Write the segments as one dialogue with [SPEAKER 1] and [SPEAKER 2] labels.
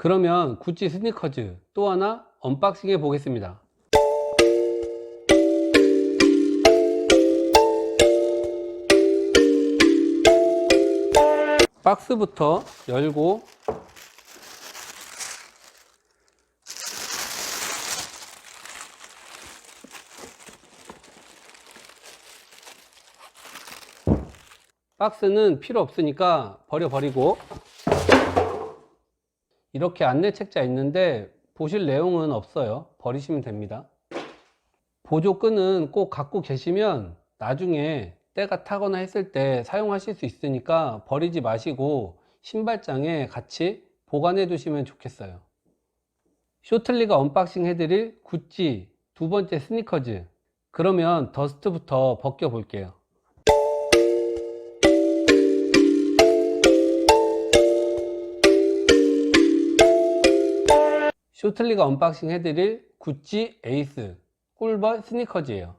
[SPEAKER 1] 그러면 구찌 스니커즈 또 하나 언박싱 해 보겠습니다. 박스부터 열고 박스는 필요 없으니까 버려버리고 이렇게 안내 책자 있는데 보실 내용은 없어요. 버리시면 됩니다. 보조끈은 꼭 갖고 계시면 나중에 때가 타거나 했을 때 사용하실 수 있으니까 버리지 마시고 신발장에 같이 보관해 두시면 좋겠어요. 쇼틀리가 언박싱 해드릴 구찌 두 번째 스니커즈 그러면 더스트부터 벗겨 볼게요. 쇼틀리가 언박싱 해드릴 구찌 에이스 꿀벌 스니커즈예요.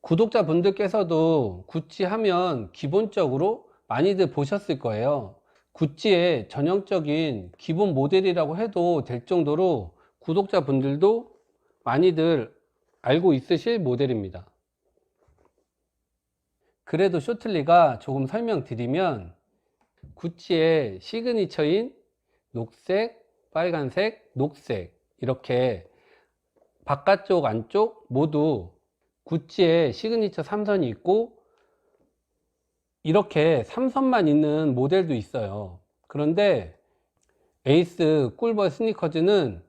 [SPEAKER 1] 구독자 분들께서도 구찌 하면 기본적으로 많이들 보셨을 거예요. 구찌의 전형적인 기본 모델이라고 해도 될 정도로 구독자 분들도 많이들 알고 있으실 모델입니다. 그래도 쇼틀리가 조금 설명드리면 구찌의 시그니처인 녹색, 빨간색, 녹색 이렇게 바깥쪽 안쪽 모두 구찌에 시그니처 3선이 있고 이렇게 3선만 있는 모델도 있어요. 그런데 에이스 꿀벌 스니커즈는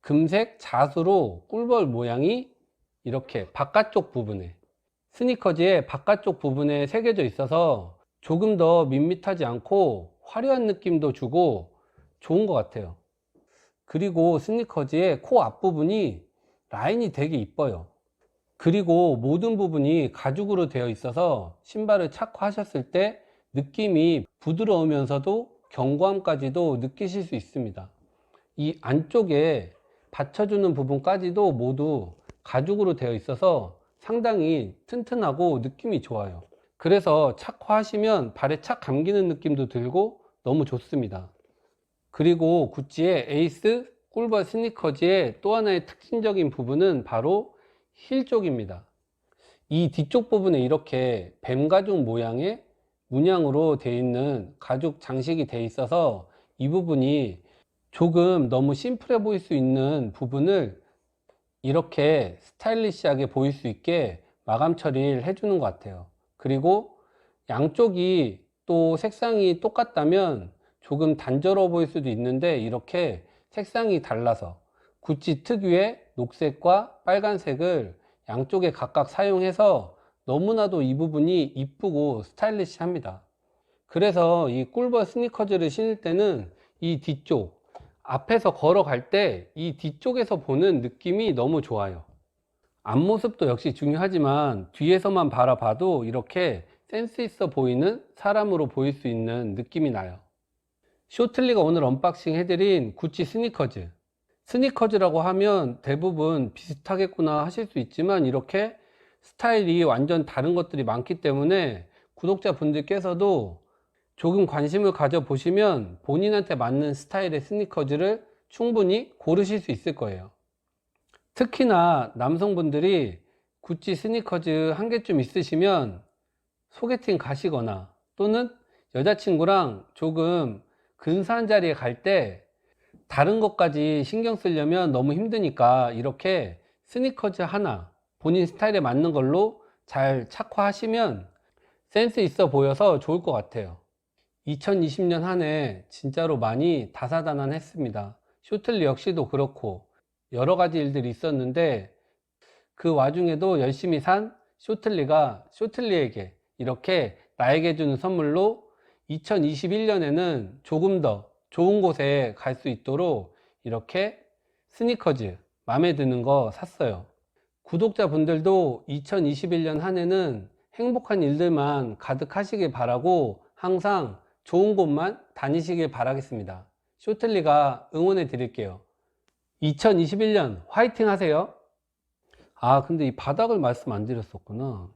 [SPEAKER 1] 금색 자수로 꿀벌 모양이 이렇게 바깥쪽 부분에 스니커즈의 바깥쪽 부분에 새겨져 있어서 조금 더 밋밋하지 않고 화려한 느낌도 주고 좋은 것 같아요 그리고 스니커즈의 코 앞부분이 라인이 되게 이뻐요. 그리고 모든 부분이 가죽으로 되어 있어서 신발을 착화하셨을 때 느낌이 부드러우면서도 견고함까지도 느끼실 수 있습니다. 이 안쪽에 받쳐주는 부분까지도 모두 가죽으로 되어 있어서 상당히 튼튼하고 느낌이 좋아요. 그래서 착화하시면 발에 착 감기는 느낌도 들고 너무 좋습니다 그리고 구찌의 에이스 꿀벌 스니커즈의 또 하나의 특징적인 부분은 바로 힐 쪽입니다. 이 뒤쪽 부분에 이렇게 뱀 가죽 모양의 문양으로 되어 있는 가죽 장식이 되어 있어서 이 부분이 조금 너무 심플해 보일 수 있는 부분을 이렇게 스타일리시하게 보일 수 있게 마감 처리를 해주는 것 같아요. 그리고 양쪽이 또 색상이 똑같다면 조금 단조로워 보일 수도 있는데 이렇게 색상이 달라서 구찌 특유의 녹색과 빨간색을 양쪽에 각각 사용해서 너무나도 이 부분이 이쁘고 스타일리시합니다. 그래서 이 꿀벌 스니커즈를 신을 때는 이 뒤쪽 앞에서 걸어갈 때 이 뒤쪽에서 보는 느낌이 너무 좋아요. 앞모습도 역시 중요하지만 뒤에서만 바라봐도 이렇게 센스 있어 보이는 사람으로 보일 수 있는 느낌이 나요. 쇼틀리가 오늘 언박싱 해드린 구찌 스니커즈. 스니커즈라고 하면 대부분 비슷하겠구나 하실 수 있지만 이렇게 스타일이 완전 다른 것들이 많기 때문에 구독자 분들께서도 조금 관심을 가져보시면 본인한테 맞는 스타일의 스니커즈를 충분히 고르실 수 있을 거예요. 특히나 남성분들이 구찌 스니커즈 한 개쯤 있으시면 소개팅 가시거나 또는 여자친구랑 조금 근사한 자리에 갈 때 다른 것까지 신경 쓰려면 너무 힘드니까 이렇게 스니커즈 하나 본인 스타일에 맞는 걸로 잘 착화하시면 센스 있어 보여서 좋을 것 같아요. 2020년 한 해 진짜로 많이 다사다난했습니다. 쇼틀리 역시도 그렇고 여러 가지 일들이 있었는데 그 와중에도 열심히 산 쇼틀리가 쇼틀리에게 이렇게 나에게 주는 선물로 2021년에는 조금 더 좋은 곳에 갈 수 있도록 이렇게 스니커즈 마음에 드는 거 샀어요. 구독자분들도 2021년 한 해는 행복한 일들만 가득하시길 바라고 항상 좋은 곳만 다니시길 바라겠습니다. 쇼틀리가 응원해 드릴게요. 2021년 화이팅 하세요. 아 근데 이 바닥을 말씀 안 드렸었구나.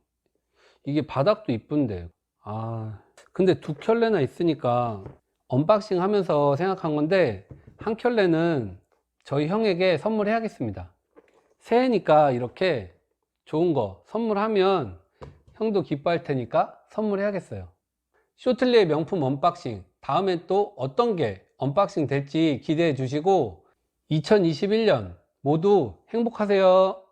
[SPEAKER 1] 이게 바닥도 이쁜데. 아 근데 두 켤레나 있으니까 언박싱 하면서 생각한 건데 한 켤레는 저희 형에게 선물해야겠습니다. 새해니까 이렇게 좋은 거 선물하면 형도 기뻐할 테니까 선물해야겠어요. 쇼틀리의 명품 언박싱 다음엔 또 어떤 게 언박싱 될지 기대해 주시고 2021년 모두 행복하세요.